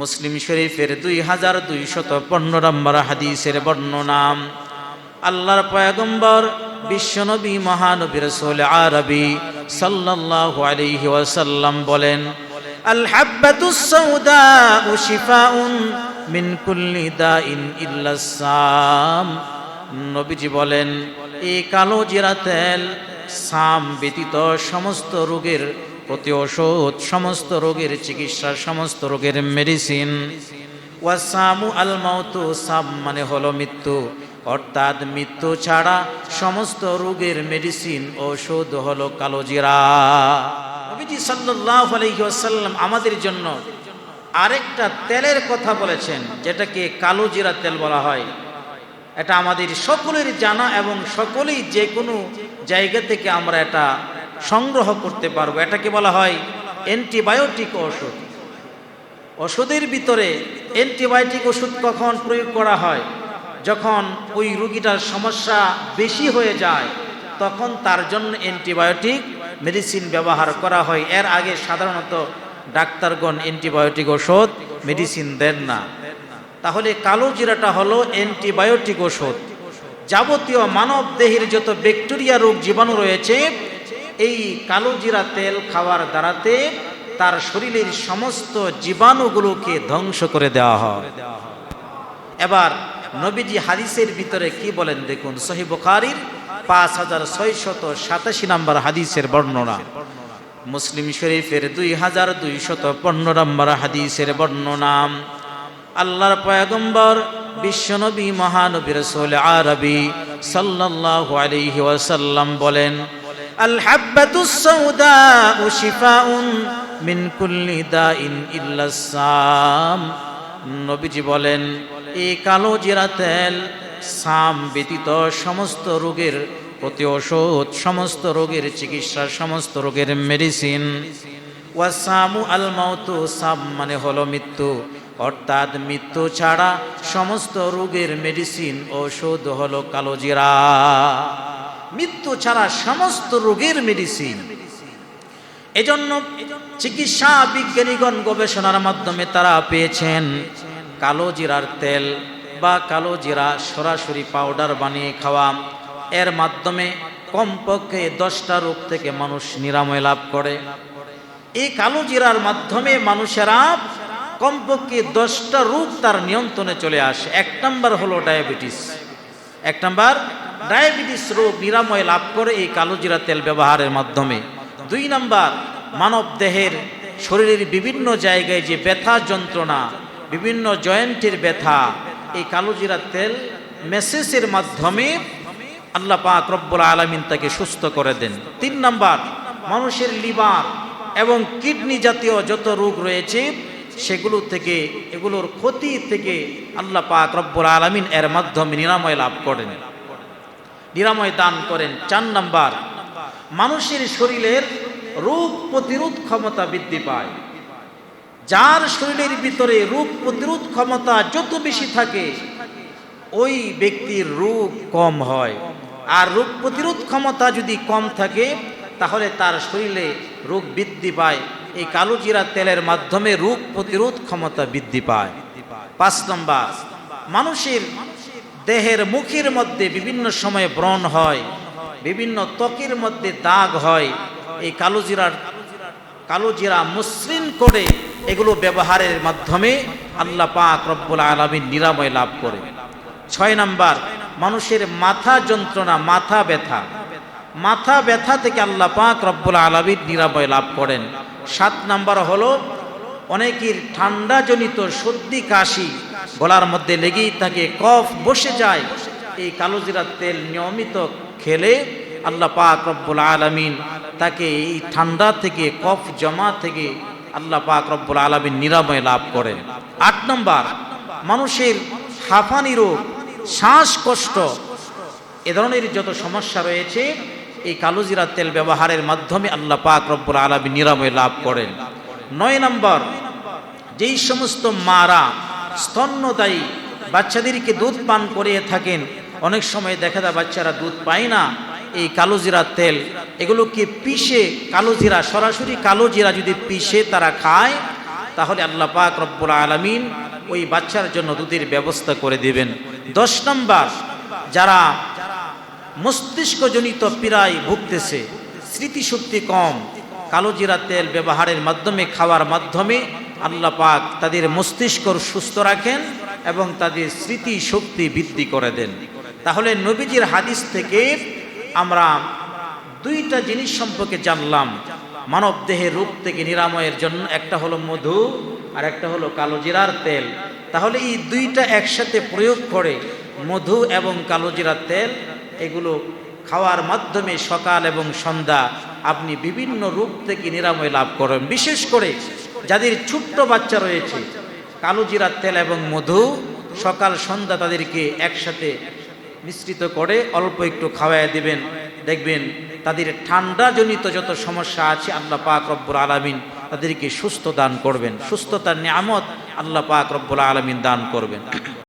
মুসলিম শরীফের দুই হাজার দুইশত পনেরো নম্বর হাদিসের বর্ণনা। আল্লাহর পয়গম্বর বিশ্বনবী মহানবীর সোল আরবি সাল্লাল্লাহু আলাইহি ওয়াসাল্লাম বলেন আল হাব্বাতুস সাউদাউ শিফাউন মিন কুল্লি দাইন ইল্লা সাম। নবীজি বলেন, এই কালো জিরা তেল সাম ব্যতীত সমস্ত রোগের প্রতি ওষুধ, সমস্ত রোগের চিকিৎসা, সমস্ত রোগের মেডিসিন ওয়াসামু আল মাউতু, সাম মানে হলো মৃত্যু। অর্থাৎ মৃত্যু ছাড়া সমস্ত রোগের মেডিসিন ওষুধ হলো কালোজিরা নবীজি সাল্লাল্লাহু আলাইহি ওয়াসাল্লাম আমাদের জন্য আরেকটা তেলের কথা বলেছেন, যেটাকে কালোজিরা তেল বলা হয়। এটা আমাদের সকলের জানা এবং সকলেই যে কোনো জায়গা থেকে আমরা এটা সংগ্রহ করতে পারব। এটাকে বলা হয় অ্যান্টিবায়োটিক ওষুধ ওষুধের ভিতরে অ্যান্টিবায়োটিক ওষুধ কখন প্রয়োগ করা হয়? যখন ওই রুগীটার সমস্যা বেশি হয়ে যায়, তখন তার জন্য অ্যান্টিবায়োটিক মেডিসিন ব্যবহার করা হয়। এর আগে সাধারণত ডাক্তারগণ অ্যান্টিবায়োটিক ওষুধ মেডিসিন দেন না। তাহলে কালো জিরাটা হলো অ্যান্টিবায়োটিক ওষুধ যাবতীয় মানব দেহের যত ব্যাকটেরিয়া রোগ জীবাণু রয়েছে এই কালো জিরা তেল খাওয়ার দ্বারাতে তার শরীরের সমস্ত জীবাণুগুলোকে ধ্বংস করে দেওয়া হয়। এবার নবীজি হাদিসের ভিতরে কি বলেন দেখুন সহি বুখারির পাঁচ হাজার ছয়শত সাতাশি নম্বর হাদিসের বর্ণনা। মুসলিম শরীফের দুই হাজার দুইশত পনেরো নম্বর হাদিসের বর্ণনা। আল্লাহর পয়গম্বর বিশ্বনবী মহানবী রসুল আরবি সাল্লাল্লাহু আলাইহি ওয়াসাল্লাম বলেন হাব্বাতুস সাউদাউ শিফাউন মিন কুল্লি দাইন ইল্লা সাম নবীজি বলেন, এই কালো জিরা তেল, সাম ব্যতীত সমস্ত রোগের প্রতি ওষুধ সমস্ত রোগের চিকিৎসা, সমস্ত রোগের মেডিসিন ওয়াসামু আল মাউতু, সাম মানে হলো মৃত্যু। অর্থাৎ মৃত্যু ছাড়া সমস্ত রোগের মেডিসিন ওষুধ হলো কালোজিরা মৃত্যু ছাড়া সমস্ত রোগের মেডিসিন এজন্য চিকিৎসা বিজ্ঞানীগণ গবেষণার মাধ্যমে তারা পেয়েছেন কালো জিরার তেল বা কালো জিরা সরাসরি পাউডার বানিয়ে খাওয়া। এর মাধ্যমে কমপক্ষে দশটা রোগ থেকে মানুষ নিরাময় লাভ করে। এই কালো জিরার মাধ্যমে মানুষেরা কমপক্ষে দশটা রোগ তার নিয়ন্ত্রণে চলে আসে। এক নম্বর হলো ডায়াবেটিস এক নম্বর ডায়াবেটিস রোগ নিরাময় লাভ করে এই কালো জিরা তেল ব্যবহারের মাধ্যমে। দুই নাম্বার, মানব দেহের শরীরের বিভিন্ন জায়গায় যে ব্যথা যন্ত্রণা, বিভিন্ন জয়েন্টের ব্যথা, এই কালো জিরা তেল মেসেজের মাধ্যমে আল্লাহ পাক রব্বুল আলমিন তাকে সুস্থ করে দেন। তিন নাম্বার, মানুষের লিভার এবং কিডনি জাতীয় যত রোগ রয়েছে, সেগুলো থেকে, এগুলোর ক্ষতি থেকে আল্লাহ পাক রব্বুল আলমিন এর মাধ্যমে নিরাময় লাভ করেন। নিরাময় দান করেন। চার নাম্বার, মানুষের শরীরের রোগ প্রতিরোধ ক্ষমতা বৃদ্ধি পায়। যার শরীরের ভিতরে রোগ প্রতিরোধ ক্ষমতা যত বেশি থাকে, ওই ব্যক্তির রোগ কম হয়। আর রোগ প্রতিরোধ ক্ষমতা যদি কম থাকে, তাহলে তার শরীরে রোগ বৃদ্ধি পায়। এই কালো জিরা তেলের মাধ্যমে রোগ প্রতিরোধ ক্ষমতা বৃদ্ধি পায়। পাঁচ নম্বর, মানুষের দেহের মুখের মধ্যে বিভিন্ন সময়ে ব্রণ হয়, বিভিন্ন ত্বকের মধ্যে দাগ হয়। এই কালো জিরার কালো জিরা মসৃণ করে এগুলো ব্যবহারের মাধ্যমে আল্লাহ পাক রব্বুল আলমীর নিরাময় লাভ করে। ছয় নাম্বার, মানুষের মাথা যন্ত্রণা, মাথা ব্যথা। মাথা ব্যথা থেকে আল্লাহ পাক রব্বুল আলমীর নিরাময় লাভ করেন। সাত নাম্বার হলো, অনেকের ঠান্ডাজনিত সর্দি, কাশি গলার মধ্যে লেগেই থাকে কফ বসে যায়। এই কালোজিরা তেল নিয়মিত খেলে আল্লাহ পাক রব্বুল আলমিন তাকে এই ঠান্ডা থেকে, কফ জমা থেকে আল্লাহ পাক রব্বুল আলমিন নিরাময় লাভ করেন। আট নম্বর, মানুষের হাঁফানি রোগ, শ্বাসকষ্ট, এ ধরনের যত সমস্যা রয়েছে, এই কালোজিরা তেল ব্যবহারের মাধ্যমে আল্লাহ পাক রব্বুল আলমী নিরাময় লাভ করেন। নয় নম্বর, যেই সমস্ত মারা স্তন্যদায়ী। বাচ্চাদেরকে দুধ পান করিয়ে থাকেন। অনেক সময় দেখা যায় বাচ্চারা দুধ পায় না। এই কালো জিরা তেল, এগুলোকে পিষে কালো জিরা, সরাসরি কালো জিরা যদি পিষে তারা খায়, তাহলে আল্লাহ পাক রব্বুল আলমিন ওই বাচ্চার জন্য দুধের ব্যবস্থা করে দিবেন। দশ নম্বর, যারা মস্তিষ্কজনিত পীড়ায় ভুগতেছে, স্মৃতিশক্তি কম, কালো জিরা তেল ব্যবহারের মাধ্যমে, খাওয়ার মাধ্যমে আল্লাহ পাক তাদের মস্তিষ্ক সুস্থ রাখেন এবং তাদের স্মৃতি শক্তি বৃদ্ধি করে দেন। তাহলে নবীজির হাদিস থেকে আমরা দুইটা জিনিস সম্পর্কে জানলাম। মানব দেহের রূপ থেকে নিরাময়ের জন্য একটা হলো মধু আর একটা হলো কালো জিরার তেল। তাহলে এই দুইটা একসাথে প্রয়োগ করে মধু এবং কালো জিরার তেল এগুলো খাওয়ার মাধ্যমে সকাল এবং সন্ধ্যা আপনি বিভিন্ন রূপ থেকে নিরাময় লাভ করেন। বিশেষ করে যাদের ছোট্ট বাচ্চা রয়েছে কালো জিরার তেল এবং মধু, সকাল, সন্ধ্যা তাদেরকে একসাথে মিশ্রিত করে অল্প একটু খাওয়াই দেবেন। দেখবেন তাদের ঠান্ডাজনিত যত সমস্যা আছে, আল্লাহ পাক রব্বুল আলমিন তাদেরকে সুস্থ দান করবেন। সুস্থতার নিয়ামত আল্লাহ পাক রব্বুল আলমিন দান করবেন।